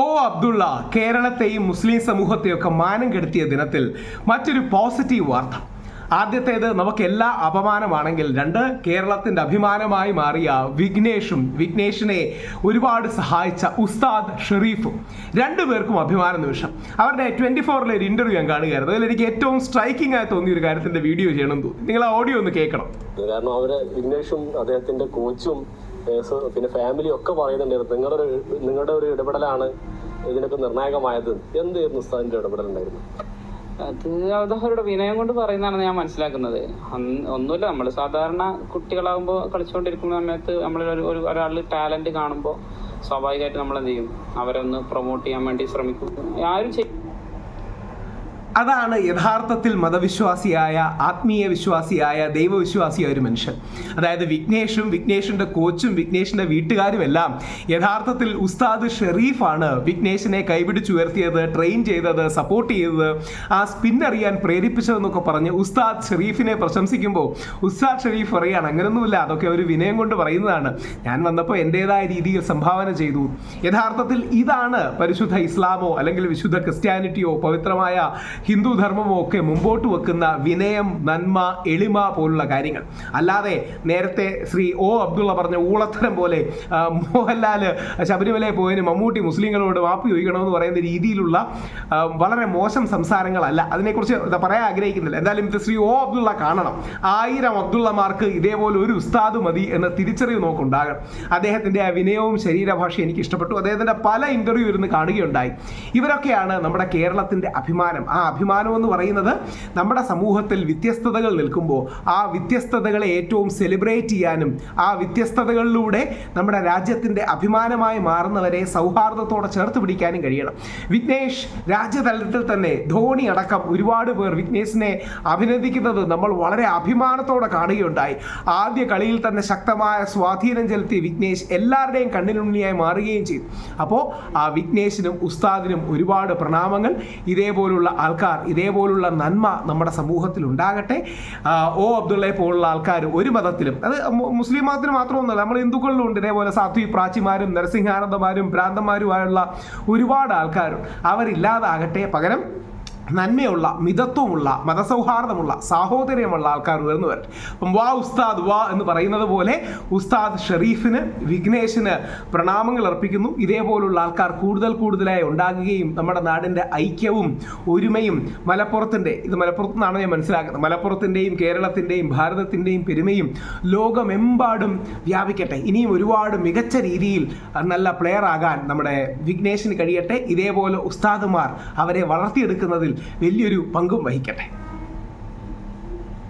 O Abdulla കേരളത്തെയും മുസ്ലിം സമൂഹത്തെയൊക്കെ മാനം കെടുത്തിയ ദിനത്തിൽ മറ്റൊരു പോസിറ്റീവ് വാർത്ത. ആദ്യത്തേത് നമുക്ക് എല്ലാ അപമാനമാണെങ്കിൽ രണ്ട് കേരളത്തിന്റെ അഭിമാനമായി മാറിയ വിഘ്നേഷും വിഘ്നേഷിനെ ഒരുപാട് സഹായിച്ച ഉസ്താദ് ഷെറീഫും രണ്ടുപേർക്കും അഭിമാന നിമിഷം. അവരുടെ ട്വന്റി ഫോറിലെ ഒരു ഇന്റർവ്യൂ ഞാൻ കാണുകയായിരുന്നു. അതിൽ എനിക്ക് ഏറ്റവും സ്ട്രൈക്കിംഗ് ആയി തോന്നിയ ഒരു കാര്യത്തിന്റെ വീഡിയോ ചെയ്യണം നിങ്ങൾ ആ ഓഡിയോ ഒന്ന് കേൾക്കണം. കാരണം അവരെ വിഘ്നേഷും അദ്ദേഹത്തിന്റെ കോച്ചും ഏഹ് പിന്നെ ഫാമിലി ഒക്കെ പറയുന്നുണ്ടായിരുന്നു നിങ്ങളുടെ ഒരു നിങ്ങളുടെ ഒരു ഇടപെടലാണ് ഇതിനൊക്കെ നിർണായകമായത്. എന്തായിരുന്നു ഉസ്താദിന്റെ ഇടപെടൽ ഉണ്ടായിരുന്നു? അത് അവരുടെ വിനയം കൊണ്ട് പറയുന്നതാണ് ഞാൻ മനസ്സിലാക്കുന്നത്. ഒന്നുമില്ല നമ്മൾ സാധാരണ കുട്ടികളാകുമ്പോൾ കളിച്ചുകൊണ്ടിരിക്കുന്ന സമയത്ത് നമ്മൾ ഒരു ഒരാളിൽ ടാലന്റ് കാണുമ്പോൾ സ്വാഭാവികമായിട്ട് നമ്മൾ എന്ത് ചെയ്യും? അവരെ ഒന്ന് പ്രൊമോട്ട് ചെയ്യാൻ വേണ്ടി ശ്രമിക്കും. ആരും ചെയ്യും അതാണ് യഥാർത്ഥത്തിൽ മതവിശ്വാസിയായ ആത്മീയ വിശ്വാസിയായ ദൈവവിശ്വാസിയായ ഒരു മനുഷ്യൻ. അതായത് വിഘ്നേഷും വിഘ്നേഷിന്റെ കോച്ചും വിഘ്നേഷിന്റെ വീട്ടുകാരും എല്ലാം യഥാർത്ഥത്തിൽ ഉസ്താദ് ഷെറീഫാണ് വിഘ്നേഷിനെ കൈപിടിച്ചുയർത്തിയത് ട്രെയിൻ ചെയ്തത് സപ്പോർട്ട് ചെയ്തത്. ആ സ്പിൻ അറിയാൻ പ്രേരിപ്പിച്ചതെന്നൊക്കെ പറഞ്ഞ് ഉസ്താദ് ഷെറീഫിനെ പ്രശംസിക്കുമ്പോൾ ഉസ്താദ് ഷെറീഫ് പറയാണ് അങ്ങനൊന്നുമില്ല അതൊക്കെ ഒരു വിനയം കൊണ്ട് പറയുന്നതാണ്. ഞാൻ വന്നപ്പോൾ എന്റെതായ രീതിയിൽ സംഭാവന ചെയ്തു. യഥാർത്ഥത്തിൽ ഇതാണ് പരിശുദ്ധ ഇസ്ലാമോ അല്ലെങ്കിൽ വിശുദ്ധ ക്രിസ്ത്യാനിറ്റിയോ പവിത്രമായ ഹിന്ദു ഒക്കെ മുമ്പോട്ട് വെക്കുന്ന വിനയം നന്മ എളിമ പോലുള്ള കാര്യങ്ങൾ. അല്ലാതെ നേരത്തെ ശ്രീ ഒ അബ്ദുള്ള പറഞ്ഞ ഊളത്തരം പോലെ മോഹൻലാൽ ശബരിമലയിൽ പോയതിന് മമ്മൂട്ടി മുസ്ലിങ്ങളോട് മാപ്പ് ചോദിക്കണമെന്ന് പറയുന്ന രീതിയിലുള്ള വളരെ മോശം സംസാരങ്ങളല്ല. അതിനെക്കുറിച്ച് പറയാൻ ആഗ്രഹിക്കുന്നില്ല. എന്തായാലും ഇത് ശ്രീ ഒ അബ്ദുള്ള കാണണം. ആയിരം അബ്ദുള്ളമാർക്ക് ഇതേപോലെ ഒരു ഉസ്താദ് മതി എന്ന തിരിച്ചറിവ് നോക്കുണ്ടാകണം അദ്ദേഹത്തിന്റെ ആ വിനയവും ശരീരഭാഷയും എനിക്ക് ഇഷ്ടപ്പെട്ടു. അദ്ദേഹത്തിന്റെ പല ഇന്റർവ്യൂ ഇരുന്ന് കാണുകയുണ്ടായി. ഇവരൊക്കെയാണ് നമ്മുടെ കേരളത്തിന്റെ അഭിമാനം. ആ അഭിമാനം എന്ന് പറയുന്നത് നമ്മുടെ സമൂഹത്തിൽ വ്യത്യസ്തതകൾ നിൽക്കുമ്പോൾ ആ വ്യത്യസ്തതകളെ ഏറ്റവും സെലിബ്രേറ്റ് ചെയ്യാനും ആ വ്യത്യസ്തതകളിലൂടെ നമ്മുടെ രാജ്യത്തിന്റെ അഭിമാനമായി മാറുന്നവരെ സൗഹാർദ്ദത്തോടെ ചേർത്ത് പിടിക്കാനും കഴിയണം. വിഘ്നേഷ് രാജ്യതലത്തിൽ തന്നെ ധോണി അടക്കം ഒരുപാട് പേർ വിഘ്നേഷിനെ അഭിനന്ദിക്കുന്നത് നമ്മൾ വളരെ അഭിമാനത്തോടെ കാണുകയുണ്ടായി. ആദ്യ കളിയിൽ തന്നെ ശക്തമായ സ്വാധീനം ചെലുത്തിയ വിഘ്നേഷ് എല്ലാവരുടെയും കണ്ണിനുണ്ണിയായി മാറുകയും ചെയ്തു. അപ്പോൾ ആ വിഘ്നേഷിനും ഉസ്താദിനും ഒരുപാട് പ്രണാമങ്ങൾ. ഇതേപോലുള്ള ആൾക്കാർ ഇതേപോലുള്ള നന്മ നമ്മുടെ സമൂഹത്തിൽ ഉണ്ടാകട്ടെ ഓ അബ്ദുള്ള പോലുള്ള ആൾക്കാർ ഒരു മതത്തിലും അത് മുസ്ലിം മതത്തിന് മാത്രമൊന്നുമല്ല നമ്മൾ ഹിന്ദുക്കളിലും ഉണ്ട് ഇതേപോലെ സാത്വി പ്രാച്ചിമാരും നരസിംഹാനന്ദമാരും ഭ്രാന്തന്മാരുമായുള്ള ഒരുപാട് ആൾക്കാരും അവരില്ലാതാകട്ടെ. പകരം നന്മയുള്ള മിതത്വമുള്ള മതസൗഹാർദ്ദമുള്ള സാഹോദര്യമുള്ള ആൾക്കാർ ഉയർന്നു വരട്ടെ അപ്പം വാ ഉസ്താദ് വാ എന്ന് പറയുന്നത് പോലെ ഉസ്താദ് ഷെറീഫിന് വിഘ്നേഷിന് പ്രണാമങ്ങൾ അർപ്പിക്കുന്നു. ഇതേപോലുള്ള ആൾക്കാർ കൂടുതൽ കൂടുതലായി ഉണ്ടാകുകയും നമ്മുടെ നാടിന്റെ ഐക്യവും ഒരുമയും മലപ്പുറത്തിന്റെ ഇത് മലപ്പുറത്ത് നിന്നാണ് ഞാൻ മനസ്സിലാക്കുന്നത്? മലപ്പുറത്തിന്റെയും കേരളത്തിന്റെയും ഭാരതത്തിന്റെയും പെരുമയും ലോകമെമ്പാടും വ്യാപിക്കട്ടെ. ഇനിയും ഒരുപാട് മികച്ച രീതിയിൽ നല്ല പ്ലെയർ ആകാൻ നമ്മുടെ വിഘ്നേഷിന് കഴിയട്ടെ. ഇതേപോലെ ഉസ്താദുമാർ അവരെ വളർത്തിയെടുക്കുന്നതിൽ വലിയൊരു പങ്കും വഹിക്കട്ടെ.